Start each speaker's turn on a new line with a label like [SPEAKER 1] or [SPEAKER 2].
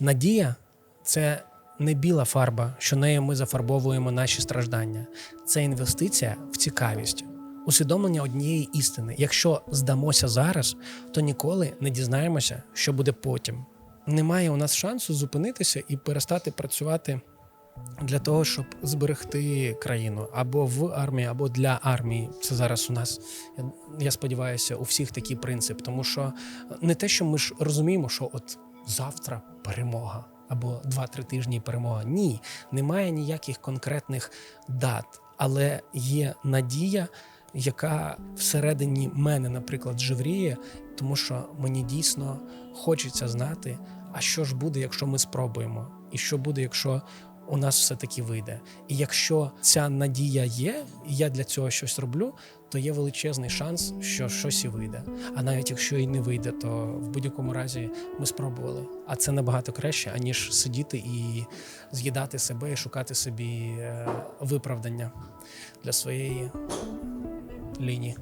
[SPEAKER 1] Надія це не біла фарба, що нею ми зафарбовуємо наші страждання. Це інвестиція в цікавість, усвідомлення однієї істини. Якщо здамося зараз, то ніколи не дізнаємося, що буде потім. Немає у нас шансу зупинитися і перестати працювати для того, щоб зберегти країну або в армії, або для армії. Це зараз у нас, я, сподіваюся, у всіх такий принцип. Тому що не те, що ми ж розуміємо, що от завтра перемога. Або 2-3 тижні перемога. Ні, немає ніяких конкретних дат, але є надія, яка всередині мене, наприклад, живріє, тому що мені дійсно хочеться знати, а що ж буде, якщо ми спробуємо, і що буде, якщо у нас все таки вийде. І якщо ця надія є, і я для цього щось роблю, то є величезний шанс, що щось і вийде. А навіть якщо і не вийде, то в будь-якому разі ми спробували. А це набагато краще, аніж сидіти і з'їдати себе і шукати собі е, виправдання для своєї лінії.